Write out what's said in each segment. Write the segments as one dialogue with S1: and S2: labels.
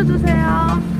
S1: 멈춰주세요.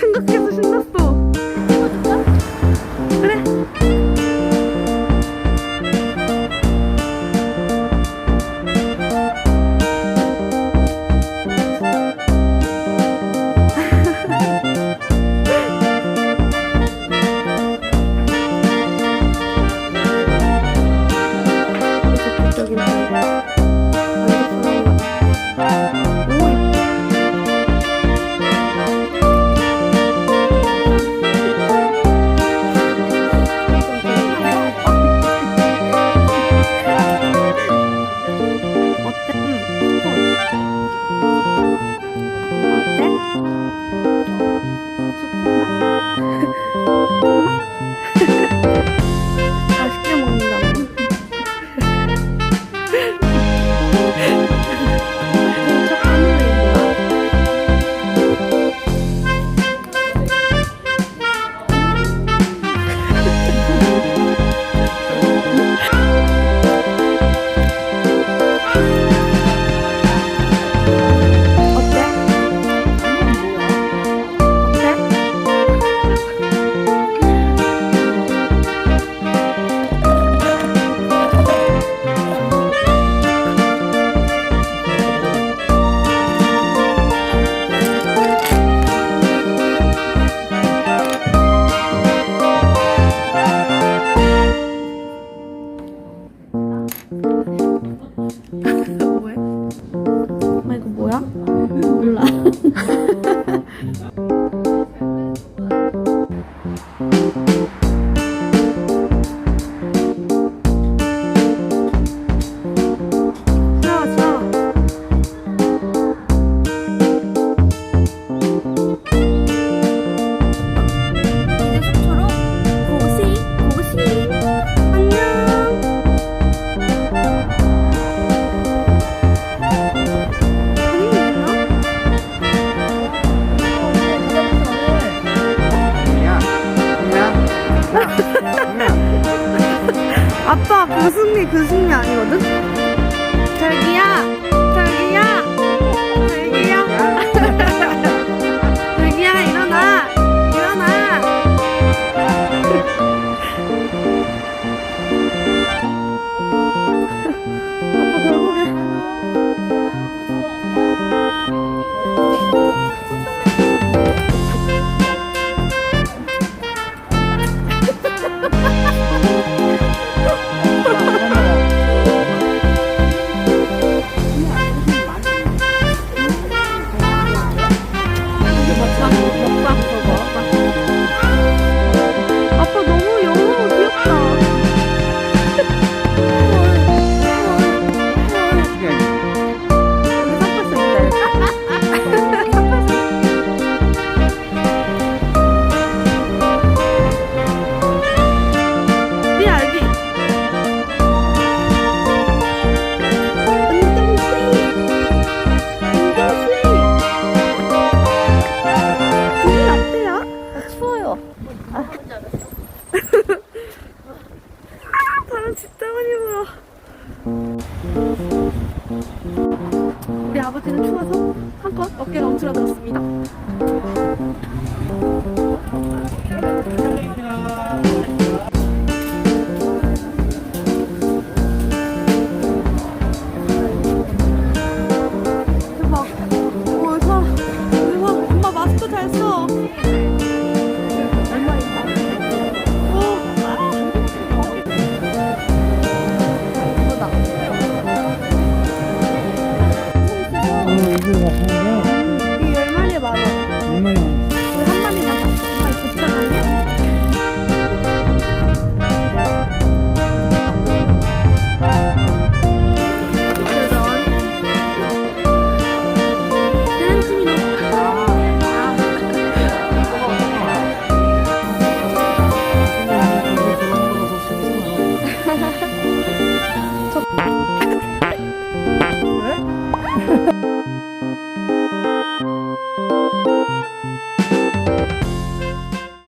S1: 생각 Thank you. 아빠 그 승리 그 승리 아니거든? 우리 아버지는 추워서 한껏 어깨가 움츠러들었습니다.